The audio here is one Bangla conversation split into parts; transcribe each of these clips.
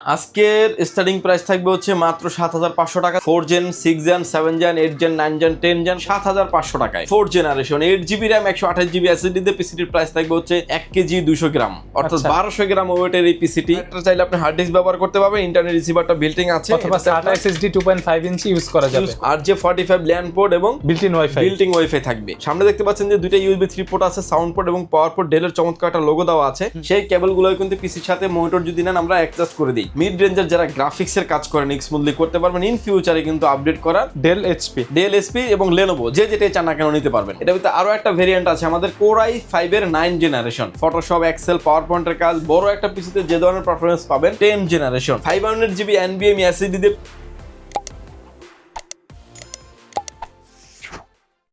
আজকের স্টার্টিং প্রাইস থাকবে হচ্ছে মাত্র সাত হাজার পাঁচশো টাকা। Four gen six gen seven gen eight gen nine gen ten gen সাত হাজার পাঁচশো টাকায়। Four generation eight GB RAM একশো আঠাশ জিবি এসএসডি তে পিসিটির প্রাইস থাকবে হচ্ছে এক কেজি দুশো গ্রাম। অর্থাৎ আচ্ছা। বারোশো গ্রাম ওয়েটের এই পিসিটি চাইলে আপনি হার্ড ডিস্ক ব্যবহার করতে পারবেন ইন্টারনেট রিসিভারটা বিল্টিং আছে। অথবা আপনার SSD 2.5 ইঞ্চি ইউজ করা যাবে। আর যে ফর্টি ফাইভ ল্যান্ড পোর্ট এবং built wifi built in wifi থাকবে। সামনে দেখতে পাচ্ছেন যে দুইটা ইউএসবি থ্রি পোর্ট আছে সাউন্ড পোর্ট এবং পাওয়ার পোর্ট ডেলের চমৎকার একটা লোগো দেওয়া আছে। সেই কেবলগুলো কিন্তু পিসির সাথে মনিটর যদি নেন আমরা অ্যাডজাস্ট করে দিই। মিড রেঞ্জের যারা গ্রাফিক্স এর কাজ করেন স্মুথলি করতে পারবেন ইন ফিউচারে কিন্তু আপডেট করা ডেল এইচপি ডেল এসপি এবং লেনোভো যে যেটাই চান না কেন নিতে পারবেন। এটা ভিতরে আরও একটা ভেরিয়েন্ট আছে আমাদের কোরাই ফাইভ এর nine generation Photoshop Excel power পয়েন্টের কাজ বড় একটা পিসিতে যে ধরনের পারফরমেন্স পাবেন ten generation five hundred GB এনবিএম SSD দিয়ে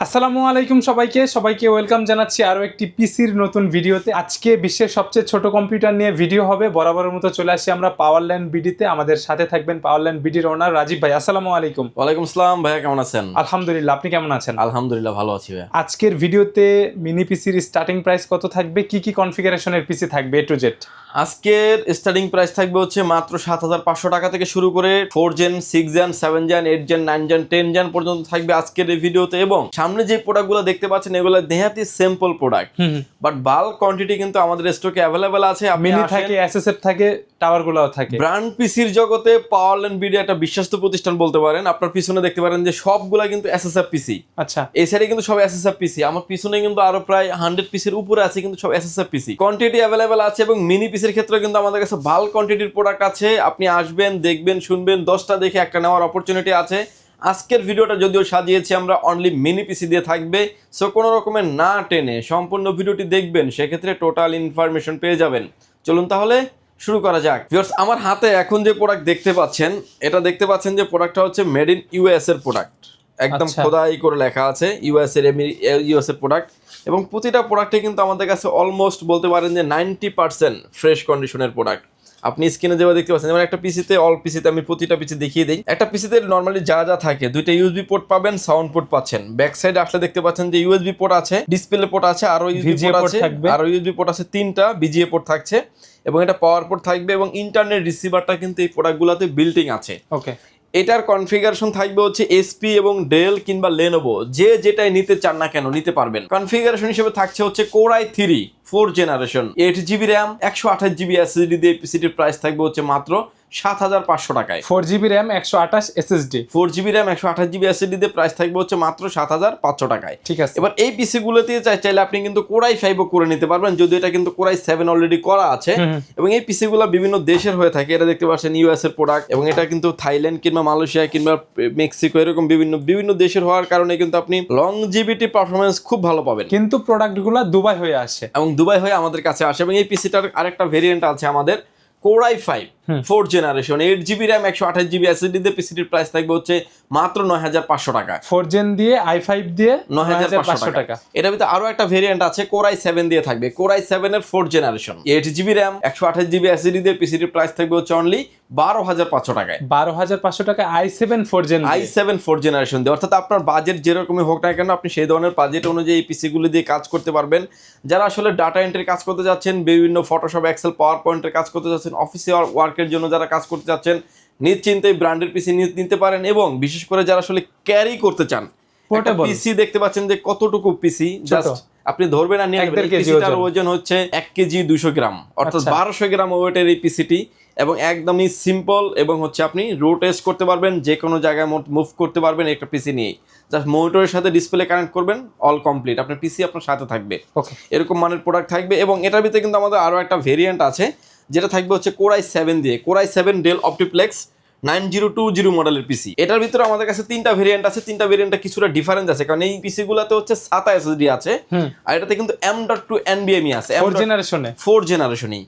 আসসালামু আলাইকুম সবাইকে। সবাইকে ওয়েলকাম জানাচ্ছি আরও একটি পিসির নতুন ভিডিওতে। আজকে বিশ্বের সবচেয়ে ছোট কম্পিউটার নিয়ে ভিডিও হবে। বরাবরের মতো চলে আসি আমরা পাওয়ার পাওয়ারল্যান্ড বিডিতে। আমাদের সাথে থাকবেন পাওয়ার পাওয়ারল্যান্ড বিডির ওনার রাজীব ভাই। আসসালামু আলাইকুম। ওয়ালাইকুম আসসালাম ভাইয়া কেমন আছেন? আলহামদুলিল্লাহ আপনি কেমন আছেন? আলহামদুলিল্লাহ ভালো আছি ভাইয়া। আজকের ভিডিওতে মিনি পিসির স্টার্টিং প্রাইস কত থাকবে? কি কি কনফিগারেশনের পিসি থাকবে এ টু জেড আজকের স্টার্টিং প্রাইস থাকবে হচ্ছে মাত্র সাত হাজার পাঁচশো টাকা থেকে শুরু করে four gen six gen seven gen eight gen nine gen ten gen পর্যন্ত থাকবে আজকের এই ভিডিওতে। এবং সামনে যে প্রোডাক্টগুলো দেখতে পাচ্ছেন এগুলো দেহাতি simple product but bulk quantity কিন্তু আমাদের স্টকে অ্যাভেলেবেল আছে মিনি থাকে এসএসএফ থাকে টাওয়ার গুলাও থাকে। ব্র্যান্ড পিসির জগতে পাওয়ারল্যান্ড বিডি একটা বিশ্বস্ত প্রতিষ্ঠান বলতে পারেন আপনার পিছনে দেখতে পারেন যে সবগুলা কিন্তু এসএসএফ পিসি আচ্ছা। এই সাইডে কিন্তু সব এসএসএফ পিসি আমার পিছনে কিন্তু আরও প্রায় হান্ড্রেড পিসির উপরে আছে কিন্তু সব এসএসএফ পিসি কোয়ান্টিটি অ্যাভেলেবেল আছে এবং মিনি পিসির ক্ষেত্রে কিন্তু আমাদের কাছে ভালো কোয়ান্টিটির প্রোডাক্ট আছে। আপনি আসবেন দেখবেন শুনবেন দশটা দেখে একটা নেওয়ার অপরচুনিটি আছে। আজকের ভিডিওটা যদিও সাজিয়েছি আমরা অনলি মিনি পিসি দিয়ে থাকবে সো কোনো রকমের না টেনে সম্পূর্ণ ভিডিওটি দেখবেন সেক্ষেত্রে টোটাল ইনফরমেশন পেয়ে যাবেন। চলুন তাহলে শুরু করা যাক। ভিউয়ার্স আমার হাতে এখন যে প্রোডাক্ট দেখতে পাচ্ছেন এটা দেখতে পাচ্ছেন যে প্রোডাক্টটা হচ্ছে মেড ইন ইউএস এর প্রোডাক্ট একদম আচ্ছা। খোদাই করে লেখা আছে ইউএস এর ইউএস এর প্রোডাক্ট এবং প্রতিটা প্রোডাক্টে কিন্তু আমাদের কাছে অলমোস্ট বলতে পারেন যে নাইনটি পার্সেন্ট ফ্রেশ কন্ডিশনের প্রোডাক্ট আপনি স্ক্রিনে যেভাবে দেখতে পাচ্ছেন যেমন একটা পিসিতে অল পিসিতে আমি প্রতিটা পিসি দেখিয়ে দিই। একটা পিসিতে নর্মালি যা যা থাকে দুইটা ইউএসবি পোর্ট পাবেন সাউন্ড পোর্ট পাচ্ছেন। ব্যাক সাইড আসলে দেখতে পাচ্ছেন যে ইউএসবি পোর্ট আছে ডিসপ্লে পোর্ট আছে আরও ইউএসবি পোর্ট আছে আরও আরও ইউএসবি পোর্ট আছে তিনটা বিজিএ পোর্ট থাকছে। এবং এটা পাওয়ার পোর্ট থাকবে এবং ইন্টারনেট রিসিভারটা কিন্তু এই প্রোডাক্টগুলোতে বিল্টিং আছে। ওকে এটার কনফিগারেশন থাকবে হচ্ছে এসপি এবং ডেল কিংবা লেনোভো যে যেটাই নিতে চান না কেন, নিতে পারবেন। কনফিগারেশন হিসেবে থাকছে হচ্ছে core i three four generation eight GB RAM একশো আঠাশ জিবি এসএসডি দিয়ে পিসিটির প্রাইস থাকবে হচ্ছে মাত্র সাত হাজার পাঁচশো টাকায়। ফোর জিবি র্যাম একশো আঠাশ এসএসডি ফোর জিবি র্যাম একশো আঠাশ জিবি এসএসডি দিয়ে প্রাইস থাকবে হচ্ছে মাত্র সাত হাজার পাঁচশো টাকায়। ঠিক আছে। এবার এই পিসি গুলোতে চাই চাইলে আপনি কিন্তু কোরাই ফাইভও করে নিতে পারবেন যদি এটা কিন্তু কোরাই সেভেন অলরেডি করা আছে। এবং এই পিসি গুলো বিভিন্ন দেশের হয়ে থাকে এটা দেখতে পাচ্ছেন ইউএস এর প্রোডাক্ট এবং এটা কিন্তু থাইল্যান্ড কিংবা মালয়েশিয়া কিংবা মেক্সিকো এরকম বিভিন্ন বিভিন্ন দেশের হওয়ার কারণে কিন্তু আপনি লং জিবিটি পারফরমেন্স খুব ভালো পাবেন। কিন্তু প্রোডাক্টগুলো দুবাই হয়ে আসে। এবং দুবাই হয়ে আমাদের কাছে আসে এবং এই পিসিটার আরেকটা ভেরিয়েন্ট আছে আমাদের core i five. Four generation eight GB RAM একশো আঠাশ জিবি এসএসডি দিয়ে পিসিটির প্রাইস থাকবে হচ্ছে মাত্র নয় হাজার পাঁচশো টাকা। ফোর জেন দিয়ে আই ফাইভ দিয়ে নয় হাজার পাঁচশো টাকা। এটার ভিতরে আরও একটা ভেরিয়েন্ট আছে কোরাই সেভেন দিয়ে থাকবে। কোরাই সেভেন এর four generation eight GB RAM একশো আঠাশ জিবি এসএসডি দিয়ে পিসিটির প্রাইস থাকবে হচ্ছে অনলি বারো হাজার পাঁচশো টাকায়। বারো হাজার পাঁচশো টাকা i seven four gen i seven four generation দিয়ে। অর্থাৎ আপনার বাজেট যেরকমই হোক না কেন আপনি সেই ধরনের বাজেট অনুযায়ী এই পিসিগুলো দিয়ে কাজ করতে পারবেন। যারা আসলে ডাটা এন্ট্রির কাজ করতে যাচ্ছেন বিভিন্ন ফটোশপ এক্সেল পাওয়ার পয়েন্টের কাজ করতে যাচ্ছেন অফিসে ওয়ার্কের জন্য যারা কাজ করতে চাচ্ছেন নিশ্চিন্তে ব্র্যান্ডের পিসি নিতে পারেন এবং বিশেষ করে যারা আসলে ক্যারি করতে চান। পিসি দেখতে পাচ্ছেন যে কতটুকু পিসি জাস্ট আপনি ধরবেন আর নিয়ে কেজি পিসিটার ওজন। হচ্ছে এক কেজি দুশো গ্রাম। অর্থাৎ আচ্ছা। বারোশো গ্রাম ওয়েটের এই পিসিটি এবং একদমই সিম্পল এবং হচ্ছে আপনি রোড টেস্ট করতে পারবেন যে কোনো জায়গায় মুভ করতে পারবেন একটা পিসি নিয়ে। জাস্ট মনিটরের সাথে ডিসপ্লে কানেক্ট করবেন অল কমপ্লিট আপনার পিসি আপনার সাথে থাকবে। ওকে এরকম মানের প্রোডাক্ট থাকবে এবং এটার ভিতরে কিন্তু আমাদের আরও একটা ভেরিয়েন্ট আছে যেটা থাকবে হচ্ছে কোরাই সেভেন দিয়ে। Core i seven Dell OptiPlex nine zero two zero মডেলের পিসি এটার ভিতরে আমাদের কাছে তিনটা ভেরিয়েন্ট আছে তিনটা ভেরিয়েন্টে কিছুটা ডিফারেন্স আছে কারণ এই পিসি গুলাতে হচ্ছে সাতা এসএসডি আছে আর এটাতে কিন্তু এম ডট টু এনবিএমই আছে। ফোর জেনারেশনে ফোর জেনারেশনেই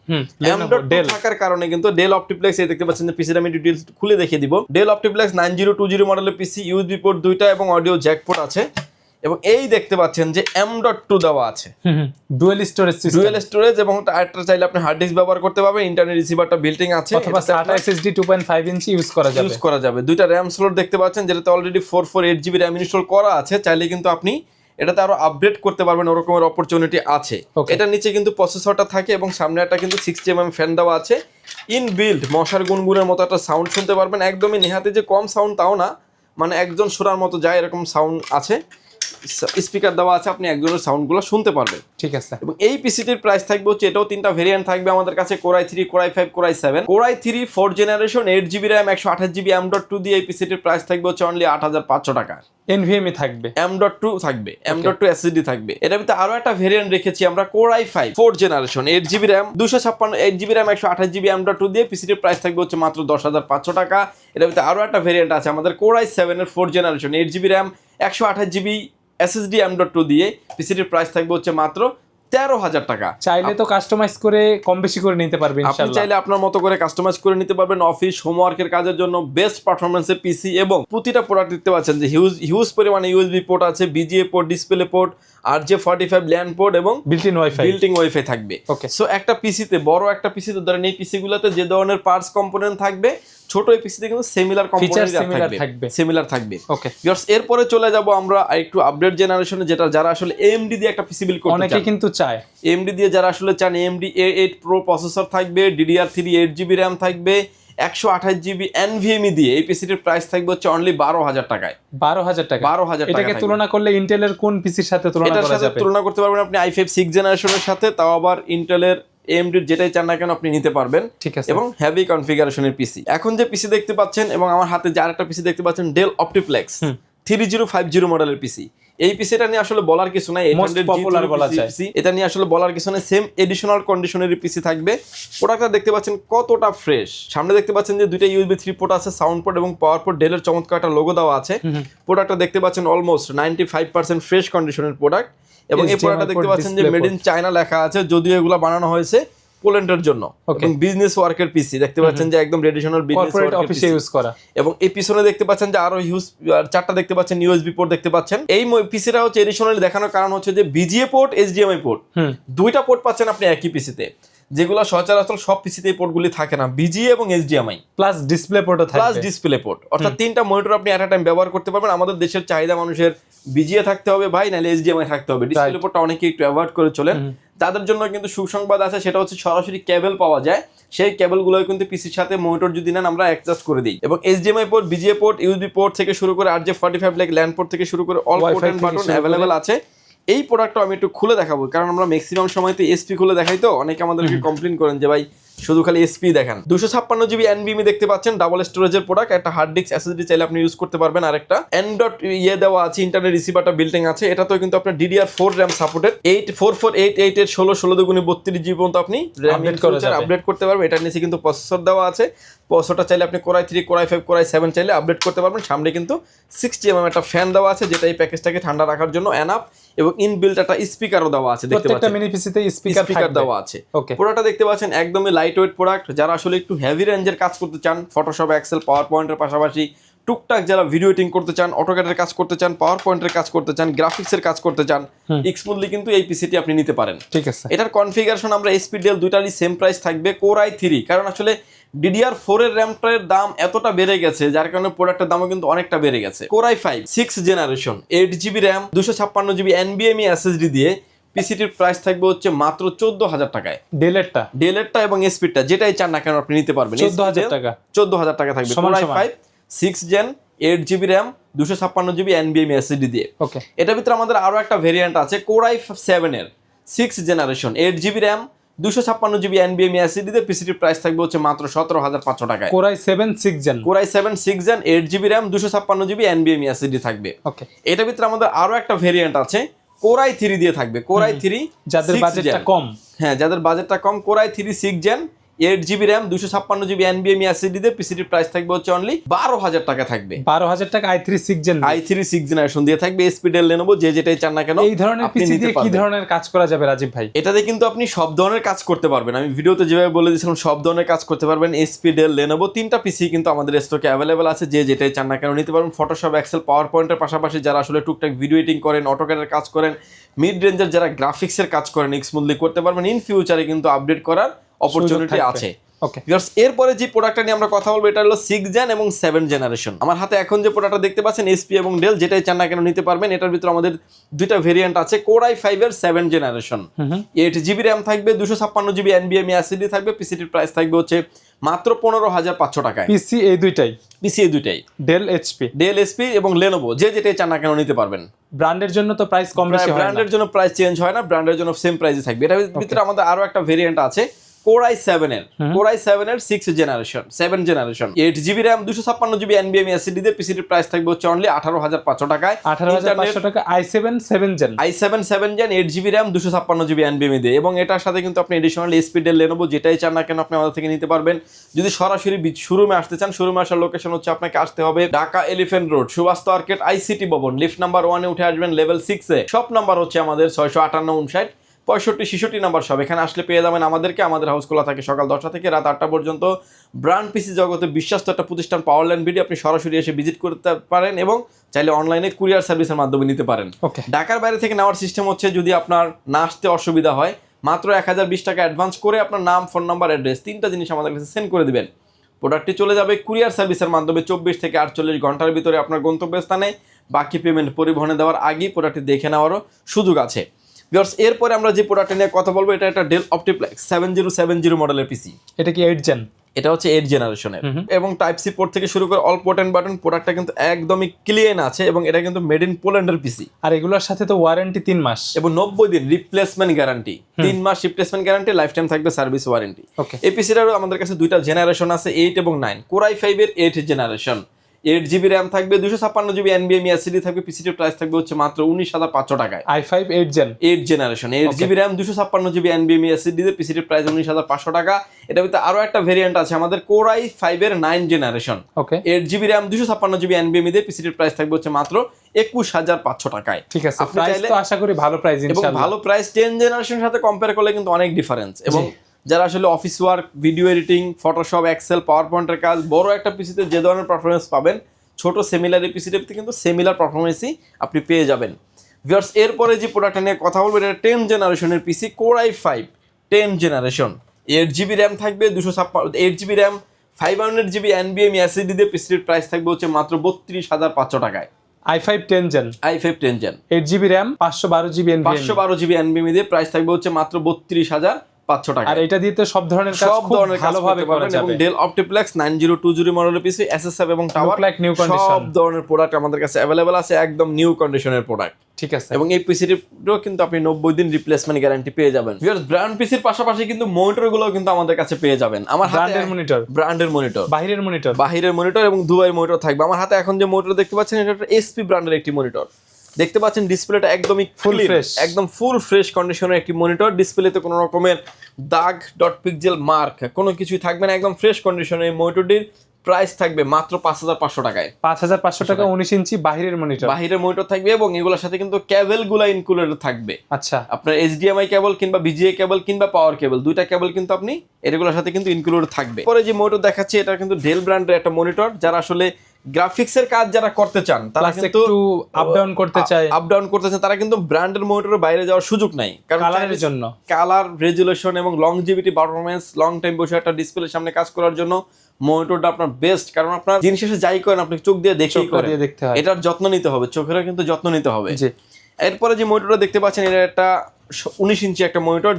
এম ডট থাকার কারণে কিন্তু ডেল অপটিপ্লেক্স এই দেখতে পাচ্ছেন যে পিসির আমি ডিটেলস খুলে দেখিয়ে দিব। Dell OptiPlex nine zero two zero মডেলের পিসি ইউজবি পোর্ট দুইটা এবং অডিও জ্যাক পোর্ট আছে। এবং এই দেখতে পাচ্ছেন যে এম ডট টু দেওয়া আছে। ডুয়েল স্টোরেজ ডুয়েল স্টোরেজ এবং আরেকটা চাইলে আপনি হার্ড ডিস্ক ব্যবহার করতে পারবেন ইন্টারনেট রিসিভারটা বিল্টিং আছে। অথবা SATA SSD 2.5 ইঞ্চি ইউজ করা যাবে। ইউজ করা যাবে। দুইটা র্যাম স্লট দেখতে পাচ্ছেন যেটাতে already four four eight GB RAM install করা আছে। চাইলে কিন্তু আপনি এটাতে আরও আপডেট করতে পারবেন ওরকমের অপরচুনিটি আছে. এটার নিচে কিন্তু প্রসেসরটা থাকে এবং সামনে একটা কিন্তু সিক্সটি এম ফ্যান দেওয়া আছে। ইন বিল্ড মশার গুনগুনের মতো একটা সাউন্ড শুনতে পারবেন। একদমই নেহাতে যে কম সাউন্ড তাও না মানে একজন শোনার মতো যায় এরকম সাউন্ড আছে। স্পিকার দেওয়া আছে আপনি একজনের সাউন্ডগুলো শুনতে পারবেন। ঠিক আছে। এবং এই পিসিটির প্রাইস থাকবে হচ্ছে এটাও তিনটা ভেরিয়েন্ট থাকবে আমাদের কাছে core i three core i five core i seven core i three four generation eight GB RAM একশো আঠাশ জিবি এম ডট টু দিয়ে এই পিসিটির প্রাইস থাকবে হচ্ছে অনলি আট হাজার পাঁচশো টাকা। এনভিএমই থাকবে। এম ডট টু থাকবে এম ডট টু এসএসডি থাকবে। এটার ভিতরে আরও একটা ভেরিয়েন্ট রেখেছি আমরা core i five four generation eight GB RAM দুশো ছাপ্পান্ন এইট জিবি র্যাম একশো আঠাশ জিবি এম ডট টু দিয়ে পিসিটির প্রাইস থাকবে হচ্ছে মাত্র দশ হাজার পাঁচশো টাকা। এটার ভিতরে আরও একটা ভেরিয়েন্ট আছে আমাদের কোরাই সেভেনের four generation eight GB RAM একশো আঠাশ GB SSD M dot two দিয়ে পিসিটির প্রাইস থাকবে হচ্ছে মাত্র তেরো হাজার টাকা। চাইলে তো কাস্টমাইজ করে কম বেশি করে নিতে পারবে আপনি চাইলে আপনার মতো করে কাস্টমাইজ করে নিতে পারবেন অফিস হোমওয়ার্কের কাজের জন্য বেস্ট পিসি এবং প্রতিটা প্রোডাক্ট দেখতে পাচ্ছেন যে হিউজ হিউজ পরিমাণে ইউএসবি পোর্ট আছে বিজিএ পোর্ট ডিসপ্লে পোর্ট আর যে ফর্টি ফাইভ ল্যান্ড পোর্ট এবং built wifi built in wifi থাকবে। Okay. সো একটা পিসিতে বড় একটা পিসিতে ধরেন এই পিসিগুলোতে যে ধরনের পার্টস কম্পোনেন্ট থাকবে ছোট এই পিসিতে কিন্তু সিমিলার কম্পোনেন্ট থাকবে। সিমিলার থাকবে। ওকে এরপরে চলে যাব আমরা একটু আপডেট জেনারেশনে যেটা যারা আসলে এমডি দিয়ে একটা পিসি বিল করতে অনেকে কিন্তু চায়? এমডি দিয়ে যারা আসলে চান AMD A eight pro processor থাকবে DDR three eight GB RAM থাকবে একশো আঠাশ জিবি এনভিএমই দিয়ে এই পিসিটির প্রাইস থাকবে হচ্ছে অনলি বারো হাজার টাকায়। বারো হাজার টাকা। বারো হাজার টাকা এটাকে তুলনা করলে ইন্টেলের কোন পিসির সাথে তুলনা এটার সাথে তুলনা করতে পারবেন আপনি আই ফাইভ সিক্স জেনারেশনের সাথে তাও আবার ইন্টেলের এমডির যেটাই চান না কেন আপনি নিতে পারবেন। ঠিক আছে। এবং হেভি কনফিগারেশনের পিসি এখন যে পিসি দেখতে পাচ্ছেন এবং আমার হাতে যে আরেকটা পিসি দেখতে পাচ্ছেন Dell OptiPlex three zero five zero মডেলের পিসি এই পিসিটা নিয়ে আসলে বলার কিছু নাই Most 800 popular G0 বলা যায়। এটা নিয়ে আসলে বলার কিছু নাই সেম এডিশনাল কন্ডিশনের পিসি থাকবে। প্রোডাক্টটা দেখতে পাচ্ছেন কতটা ফ্রেশ সামনে দেখতে পাচ্ছেন যে দুইটা ইউএসবি থ্রি পোর্ট আছে সাউন্ড পোর্ট এবং পাওয়ার পোর্ট ডেলের চমৎকার একটা লোগো দেওয়া আছে। প্রোডাক্টটা দেখতে পাচ্ছেন almost ninety five percent fresh কন্ডিশনের প্রোডাক্ট এবং এই প্রোডাক্টটা দেখতে পাচ্ছেন যে মেড ইন চায়না লেখা আছে যদিও এগুলো বানানো হয়েছে। পোল্যান্ডের জন্য. এবং বিজনেস ওয়ার্কের পিসি দেখতে পাচ্ছেন যে একদম ট্রেডিশনাল বিজনেস অফিসে ইউজ করা। এবং এই পিছনে দেখতে পাচ্ছেন যে আরও হিউজ চারটা দেখতে পাচ্ছেন ইউএসবি পোর্ট দেখতে পাচ্ছেন। এই পিসিটা হচ্ছে এডিশনালি দেখানোর কারণ হচ্ছে যে বিজিএ পোর্ট এইচডিএমআই পোর্ট দুইটা পোর্ট পাচ্ছেন আপনি একই পিসিতে যেগুলো সচরাচর সব পিসিতে পোর্টগুলি থাকে না বিজিএ এবং এইচডিএমআই প্লাস ডিসপ্লে পোর্টও প্লাস ডিসপ্লে পোর্ট অর্থাৎ তিনটা মনিটর আপনি এট টাইম ব্যবহার করতে পারবেন। আমাদের দেশের চাহিদা মানুষের বিজিএ থাকতে হবে ভাই নাহলে এইচডিএমআই থাকতে হবে। ডিসপ্লে পোর্টটা অনেকে একটু অ্যাভয়েড করে চলেন। তাদের জন্য কিন্তু সুসংবাদ আছে সেটা হচ্ছে সরাসরি কেবল পাওয়া যায়। সেই কেবলগুলো কিন্তু পিসির সাথে মনিটর যদি নেন আমরা অ্যাডজাস্ট করে দিই। এবং HDMI port VGA port USB port থেকে শুরু করে আর যে forty five like LAN port থেকে শুরু করে অল পোর্ট থেকে বাটন অ্যাভেলেবেল আছে। এই প্রোডাক্টটা আমি একটু খুলে দেখাবো কারণ আমরা ম্যাক্সিমাম সময়তে এসপি খুলে দেখাই তো। অনেকে আমাদেরকে কমপ্লেন করেন যে ভাই শুধু খালি এসপি দেখেন। দুশো ছাপ্পান্ন জিবি এনবিএমি দেখতে পাচ্ছেন ডাবল স্টোরেজের প্রোডাক্ট একটা হার্ড ডিস্ক এসএসডি চাইলে আপনি ইউজ করতে পারবেন। আরেকটা এন ডট ইয়ে দেওয়া আছে ইন্টারনেট রিসিভারটা বিল্ডিং আছে। এটা তো কিন্তু আপনার DDR four RAM supported eight four four eight eight এর ষোলো ষোলো দুগুণে বত্রিশ জিবি পর্যন্ত আপনি র্যাম আপডেট করতে পারবেন। এটার নিচে কিন্তু প্রসেসর দেওয়া আছে। প্রসেসরটা চাইলে আপনি core i three core i five core i seven চাইলে আপডেট করতে পারবেন। সামনে কিন্তু সিক্সটি এমএম একটা ফ্যান দেওয়া আছে যেটা এই প্যাকেজটাকে ঠান্ডা রাখার জন্য অ্যানাপ এবং ইনবিল্ট একটা স্পিকারও দেওয়া আছে দেখতে প্রত্যেকটা পাচ্ছেন? মিনি পিসিতে স্পিকার স্পিকার দেওয়া আছে। প্রোডাক্টটা দেখতে পাচ্ছেন একদমই লাইট ওয়েট প্রোডাক্ট যারা আসলে একটু হেভি রেঞ্জের কাজ করতে চান ফটোশপ এক্সেল পাওয়ার পয়েন্টের পাশাপাশি টুকটাক যারা ভিডিও এডিটিং করতে চান অটোক্যাটের কাজ করতে চান পাওয়ার পয়েন্টের কাজ করতে চান গ্রাফিক্সের কাজ করতে চান হুম। স্মুথলি কিন্তু এই পিসিটি আপনি নিতে পারেন। ঠিক আছে। এটার কনফিগারেশন আমরা এসপি ডেল দুইটারই সেম প্রাইস থাকবে কোর আই থ্রি কারণ আসলে ডিডিআর ফোর এর র্যামটার দাম এতটা বেড়ে গেছে যার কারণে প্রোডাক্টের দামও কিন্তু অনেকটা বেড়ে গেছে। Core i five six generation eight GB RAM দুশো ছাপ্পান্ন জিবি এনবিএমই এসএসডি দিয়ে পিসিটির প্রাইস থাকবে হচ্ছে মাত্র চোদ্দ হাজার টাকায়। ডেলেরটা ডেলেরটা এবং এসপিডটা যেটাই চান না কেন আপনি নিতে পারবেন। চোদ্দ হাজার টাকা। চোদ্দ হাজার টাকা থাকবে। সমান কোর আই সমান। Five six gen eight GB RAM দুশো ছাপ্পান্ন জিবি এনবিএমই এসএসডি দিয়ে। ওকে এটার ভিতরে আমাদের আরও একটা ভেরিয়েন্ট আছে কোরাই সেভেন এর six generation eight GB RAM দুশো ছাপ্পান্ন জিবি এনবিএম এসিডিতে পিসিটির প্রাইস থাকবে হচ্ছে মাত্র সতেরো হাজার পাঁচশো টাকায়। Core i seven six gen core i seven six gen eight GB RAM দুশো ছাপ্পান্ন জিবি এনবিএম এসিডি থাকবে। ওকে এটার ভিতরে আমাদের আরও একটা ভেরিয়েন্ট আছে কোরাই থ্রি দিয়ে থাকবে। কোরাই থ্রি যাদের বাজেটটা কম। হ্যাঁ যাদের বাজেটটা কম core i three six gen eight GB RAM দুশো ছাপ্পান্ন জিবি এনবিএম এসিডিতে পিসিটির প্রাইস থাকবে হচ্ছে অনলি বারো হাজার টাকা থাকবে। বারো হাজার টাকা i three six gen i three six generation দিয়ে থাকবে স্পিডেল লেনোভো যে যেটাই চান না কেন এই ধরনের পিসি দিয়ে কি ধরনের কাজ করা যাবে রাজীব ভাই? এটাতে কিন্তু আপনি সব ধরনের কাজ করতে পারবেন। আমি ভিডিওতে যেভাবে বলে দিয়েছিলাম সব ধরনের কাজ করতে পারবেন। এসপি ডেল লেনোভো তিনটা পিসি কিন্তু আমাদের স্টকে অ্যাভেলেবেল আছে। যে যেটাই চান না কেন নিতে পারবেন। ফটোশপ এক্সেল পাওয়ার পয়েন্টের পাশাপাশি যারা আসলে টুকটাক ভিডিও এডিটিং করেন অটোক্যাডের কাজ করেন মিড রেঞ্জের যারা গ্রাফিক্সের কাজ করেন স্মুথলি করতে পারবেন। ইন ফিউচারে কিন্তু আপডেট করার অপরচুনিটি আছে। ওকে এরপরে যে প্রোডাক্টটা নিয়ে আমরা কথা বলব এটা হলো সিক্স জেন এবং সেভেন জেনারেশন আমার হাতে এখন যে প্রোডাক্টটা দেখতে পাচ্ছেন এসপি এবং ডেল যেটাই চান না কেন নিতে পারবেন এটার ভিতরে আমাদের দুইটা ভেরিয়েন্ট আছে কোরাই ফাইভের seven generation eight GB RAM থাকবে দুশো ছাপ্পান্ন জিবি এনবিএম এসিডি থাকবে পিসিটির প্রাইস থাকবে হচ্ছে মাত্র পনেরো হাজার পাঁচশো টাকায়। পিসি এই দুইটাই? পিসি এই দুইটাই। ডেল এইচপি ডেল এসপি এবং লেনোভো যে যেটাই চান না কেন নিতে পারবেন। ব্র্যান্ডের জন্য তো প্রাইস কম বেশি হয় না। ব্র্যান্ডের জন্য প্রাইস চেঞ্জ হয় না ব্র্যান্ডের জন্য সেম প্রাইসই থাকবে। এটার ভিতরে আমাদের আরও একটা ভেরিয়েন্ট আছে কোরাই সেভেন এর কোরাই সেভেন এর six generation seven generation eight GB RAM দুশো ছাপ্পান্ন জিবি এনবিএম এসিডি দিয়ে পিসিটির প্রাইস থাকবে হচ্ছে অনলি আঠারো হাজার পাঁচশো টাকায়। আঠারো হাজার পাঁচশো টাকা i seven seven gen i seven seven gen eight GB RAM দুশো ছাপ্পান্ন জিবি এনবিএম দিয়ে এবং এটার সাথে কিন্তু আপনি এডিশনাল স্পিডের লেনোভো যেটাই চান না কেন আপনি আমাদের থেকে নিতে পারবেন। যদি সরাসরি শোরুমে আসতে চান শোরুমে আসার লোকেশন হচ্ছে আপনাকে আসতে হবে Dhaka Elephant Road Subhash market ICT Bhaban. Lift number ওয়ানে উঠে আসবেন লেভেল সিক্সে শপ নাম্বার হচ্ছে আমাদের ছয়শো আটান্ন উনষাট পঁয়ষট্টি ছেষট্টি নাম্বার সব। এখানে আসলে পেয়ে যাবেন আমাদেরকে আমাদের হাউস খোলা থাকে সকাল দশটা থেকে রাত আটটা পর্যন্ত। ব্র্যান্ড পিসি জগতে বিশ্বস্ত একটা প্রতিষ্ঠান পাওয়ারল্যান্ড ভিডিও আপনি সরাসরি এসে ভিজিট করতে পারেন এবং চাইলে অনলাইনে কুরিয়ার সার্ভিসের মাধ্যমে নিতে পারেন। ওকে ঢাকার বাইরে থেকে নেওয়ার সিস্টেম হচ্ছে যদি আপনার না আসতে অসুবিধা হয় মাত্র এক হাজার বিশ টাকা অ্যাডভান্স করে আপনার নাম ফোন নাম্বার অ্যাড্রেস তিনটা জিনিস আমাদের কাছে সেন্ড করে দেবেন। প্রোডাক্টটি চলে যাবে কুরিয়ার সার্ভিসের মাধ্যমে চব্বিশ থেকে আটচল্লিশ ঘণ্টার ভিতরে আপনার গন্তব্যস্থানে। বাকি পেমেন্ট পরিবহনে দেওয়ার আগেই প্রোডাক্টটি দেখে নেওয়ারও সুযোগ আছে। বিকজ এরপরে আমরা যে প্রোডাক্টটা নিয়ে কথা বলব এটা একটা Dell OptiPlex seven zero seven zero মডেলের পিসি এটা কি এইট জেন এটা হচ্ছে এইট জেনারেশনের এবং টাইপ সি পোর্ট থেকে শুরু করে অল পোর্ট অ্যান্ড বাটন প্রোডাক্টটা কিন্তু একদমই ক্লিয়ান আছে এবং এটা কিন্তু মেড ইন পোল্যান্ডের পিসি আর এগুলোর সাথে তো ওয়ারেন্টি তিন মাস। এবং নব্বই দিন রিপ্লেসমেন্ট গ্যারান্টি তিন মাস রিপ্লেসমেন্ট গ্যারান্টি লাইফ টাইম থাকবে সার্ভিস ওয়ারেন্টি ওকে এই পিসিটারও আমাদের কাছে দুইটা জেনারেশন আছে এইট এবং নাইন কোরাই ফাইভের eight generation eight GB RAM থাকবে দুশো ছাপ্পান্ন জিবি এনবিএম এসিডি থাকবে পিসিটির প্রাইস থাকবে হচ্ছে মাত্র উনিশ হাজার পাঁচশো টাকায়। I five eight gen eight generation eight GB RAM দুশো ছাপ্পান্ন জিবি এনবিএম এসিডি তে পিসিটির প্রাইস উনিশ হাজার পাঁচশো টাকা। এটা ভিতরে আরও একটা ভেরিয়েন্ট আছে আমাদের কোরাই ফাইভের nine generation okay eight GB RAM দুশো ছাপ্পান্ন জিবি এনবিএম দিয়ে পিসিটির প্রাইস থাকবে হচ্ছে মাত্র একুশ হাজার পাঁচশো টাকায়। ঠিক আছে আপনি চাইলে- আশা করি ভালো প্রাইস এবং ভালো প্রাইস টেন জেনারেশনের সাথে কম্পেয়ার করলে কিন্তু অনেক ডিফারেন্স এবং যারা আসলে office work video editing Photoshop Excel পাওয়ার পয়েন্টের কাজ বড় একটা পিসিতে যে ধরনের পারফরমেন্স পাবেন ছোট সেমিলার পিসিতে কিন্তু সেমিলার পারফরমেন্সই আপনি পেয়ে যাবেন। ভিউয়ার্স এরপরে যে প্রোডাক্টটা নিয়ে কথা বলব এটা টেন জেনারেশনের PC core i five ten generation eight GB RAM থাকবে দুশো ছাপ্পান্ন eight GB RAM five hundred GB এনবিএম SSD দিয়ে পিসির প্রাইস থাকবে হচ্ছে মাত্র বত্রিশ হাজার পাঁচশো টাকায়। I five ten gen i five ten gen eight GB RAM পাঁচশো বারো জিবি পাঁচশো বারো জিবি এনবিএম দিয়ে প্রাইস থাকবে হচ্ছে মাত্র বত্রিশ হাজার পাঁচশো টাকা আর এটা দিয়ে তো সব ধরনের কাজ সব ধরনের ভালোভাবে করা যাবে। Dell OptiPlex nine zero two zero মডেলের পিসি এসএসএফ এবং টাওয়ার like new condition। সব ধরনের প্রোডাক্ট আমাদের কাছে অ্যাভেলেবল আছে একদম নিউ কন্ডিশনের প্রোডাক্ট ঠিক আছে। এবং এই পিসিটিরও কিন্তু আপনি নব্বই দিন রিপ্লেসমেন্ট গ্যারান্টি পেয়ে যাবেন। ব্র্যান্ড পিসির পাশাপাশি কিন্তু মনিটরগুলো কিন্তু আমাদের কাছে পেয়ে যাবেন। আমার হাতে ব্র্যান্ডের মনিটর ব্র্যান্ডের মনিটর বাহিরের মনিটর বাহিরের মনিটর এবং দুবাইয়ের মনিটর থাকবে। আমার হাতে এখন যে মনিটর দেখতে পাচ্ছেন এটা এসপি ব্র্যান্ডের একটি মনিটর দেখতে পাচ্ছেন ডিসপ্লেটা একদমই ফুল fresh। একদম ফুল ফ্রেশ কন্ডিশনের একটি মনিটর ডিসপ্লেতে কোনো রকমের দাগ ডট পিকজেল মার্ক কোনো কিছুই থাকবে না একদম ফ্রেশ কন্ডিশনের এই মনিটরটির প্রাইস থাকবে মাত্র পাঁচ হাজার পাঁচশো টাকায়। পাঁচ হাজার পাঁচশো টাকা উনিশ ইঞ্চি বাহিরের মনিটর বাহিরের মনিটর থাকবে এবং এগুলোর সাথে কিন্তু ক্যাবেলগুলা ইনক্লুডেড থাকবে। আচ্ছা। আপনার এইচডিএমআই কেবল কিংবা বিজিএ কেবল কিংবা পাওয়ার কেবল দুইটা কেবল কিন্তু আপনি এগুলোর সাথে কিন্তু ইনক্লুড থাকবে। পরে যে মনিটর দেখাচ্ছি এটা কিন্তু ডেল ব্র্যান্ডের একটা মনিটর যারা আসলে গ্রাফিক্সের কাজ যারা করতে চান তারা কিন্তু একটু আপ ডাউন করতে চায়। আপ ডাউন করতে চান তারা কিন্তু ব্র্যান্ডের মনিটরের বাইরে যাওয়ার সুযোগ নাই। কারণ কালারের জন্য। কালার রেজুলেশন এবং লংজিভিটি পারফরমেন্স লং টাইম বসে একটা ডিসপ্লের সামনে কাজ করার জন্য মনিটরটা আপনার বেস্ট কারণ আপনার দিন শেষে যাই করেন আপনি চোখ দিয়ে চোখটা দিয়ে দেখতে হয়। এটার যত্ন নিতে হবে চোখেরও কিন্তু যত্ন নিতে হবে। এরপরে যে মনিটরটা দেখতে পাচ্ছেন এটা একটা উনিশ ইঞ্চি একটা মনিটর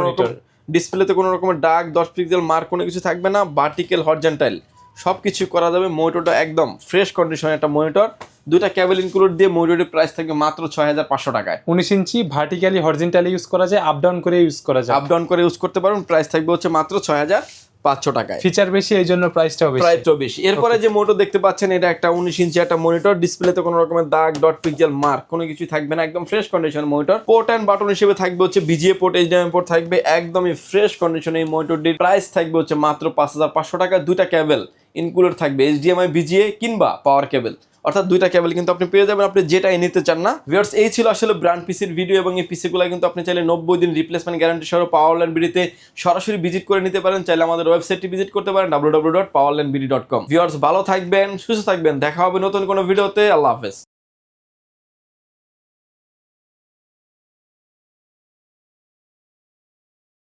monitor। ডিসপ্লেতে কোনো রকমের ডার্ক দশ পিক্সেল মার্ক কোনো কিছু থাকবে না। ভার্টিক্যাল হরজেন্টাইল সব কিছু করা যাবে মনিটরটা একদম ফ্রেশ কন্ডিশনের একটা মনিটর। দুইটা ক্যাবেল ইনক্লুড দিয়ে মনিটরের প্রাইস থাকবে মাত্র ছয় হাজার পাঁচশো টাকায়। উনিশ ইঞ্চি ভার্টিক্যালি হরিজেন্টালি ইউজ করা যায় আপ ডাউন করে ইউজ করা যায়। আপ ডাউন করে ইউজ করতে পারবেন প্রাইস থাকবে হচ্ছে মাত্র ছয় হাজার পাঁচশো টাকায়। ফিচার বেশি এই জন্য প্রাইসটাও বেশি। প্রাইসটাও বেশি। এরপরে যে মোটর দেখতে পাচ্ছেন এটা একটা উনিশ ইঞ্চি একটা মনিটর ডিসপ্লেতে কোনো রকমের দাগ ডট পিক্সেল মার্ক কোনো কিছু থাকবে না একদম fresh condition monitor port and button হিসেবে থাকবে হচ্ছে বিজিএ পোর্ট এইচডিএমআই পোর্ট থাকবে একদমই ফ্রেশ কন্ডিশন এই মনিটরটির প্রাইস থাকবে হচ্ছে মাত্র পাঁচ হাজার পাঁচশো টাকা দুইটা কেবল ইনক্লুড থাকবে এইচডিএমআই বিজিএ কিংবা পাওয়ার কেবল অর্থাৎ দুইটা কেবল কিন্তু আপনি পেয়ে যাবেন, আপনি যেটাই নিতে চান না। ভিউয়ার্স এই ছিল আসলে ব্র্যান্ড পিসির ভিডিও এবং এই পিসিগুলো কিন্তু আপনি চাইলে নব্বই দিন রিপ্লেসমেন্ট গ্যারান্টি সহ পাওয়ার ল্যান্ড বিডিতে সরাসরি ভিজিট করে নিতে পারেন। চাইলে আমাদের ওয়েবসাইটটি ভিজিট করতে পারেন W W dot power land BD dot com viewers ভালো থাকবেন, সুস্থ থাকবেন। দেখা হবে নতুন কোনো ভিডিওতে আল্লাহ হাফেজ।